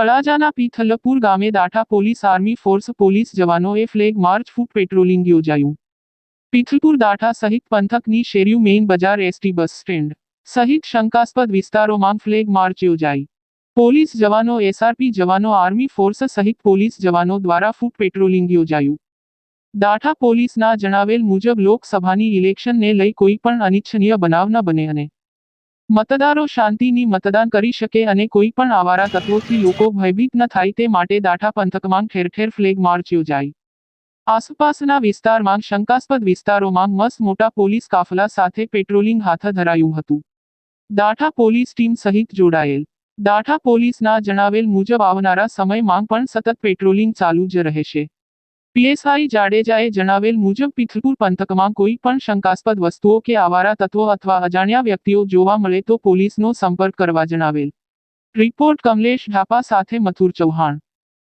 તળાજાના પીથલપુર ગામે Datha police army force police જવાનોએ flag march foot patrolling યોજાયું. પીથલપુર દાઠા સહિત પંથકની શેર્યુ મેઇન બજાર એસટી બસ સ્ટેન્ડ સહિત શંકાસ્પદ વિસ્તારોમાં ફ્લેગ માર્ચ યોજાઈ. પોલીસ જવાનો એસઆરપી જવાનો આર્મી ફોર્સ સહિત પોલીસ જવાનો દ્વારા ફૂટ પેટ્રોલિંગ યોજાયું. દાઠા પોલીસના જણાવેલ મુજબ લોકસભાની ઇલેક્શનને લઈ કોઈ પણ અનિચ્છનીય બનાવ ન બને અને મતદારો શાંતિની મતદાન કરી શકે અને કોઈ પણ આવારા તત્વોથી લોકો ભયભીત ન થાય તે માટે દાઠા પંથકમાં ઠેર ઠેર ફ્લેગ માર્ચ યોજાઈ આસપાસના વિસ્તારમાં શંકાસ્પદ વિસ્તારોમાં મસ મોટા પોલીસ કાફલા સાથે પેટ્રોલિંગ હાથ ધરાયું હતું. દાઠા પોલીસ ટીમ સહિત જોડાયેલ. દાઠા પોલીસના જણાવેલ મુજબ આવનારા સમયમાં પણ સતત પેટ્રોલિંગ ચાલુ જ રહેશે. પીએસઆઈ જાડેજાએ જણાવેલ મુજબ પિથલપુર પંથકમાં કોઈ પણ શંકાસ્પદ વસ્તુઓ કે આવારા તત્વો અથવા અજાણ્યા વ્યક્તિઓ જોવા મળે તો પોલીસનો સંપર્ક કરવા જણાવેલ રિપોર્ટ કમલેશ ઢાપા સાથે મથુર ચૌહાણ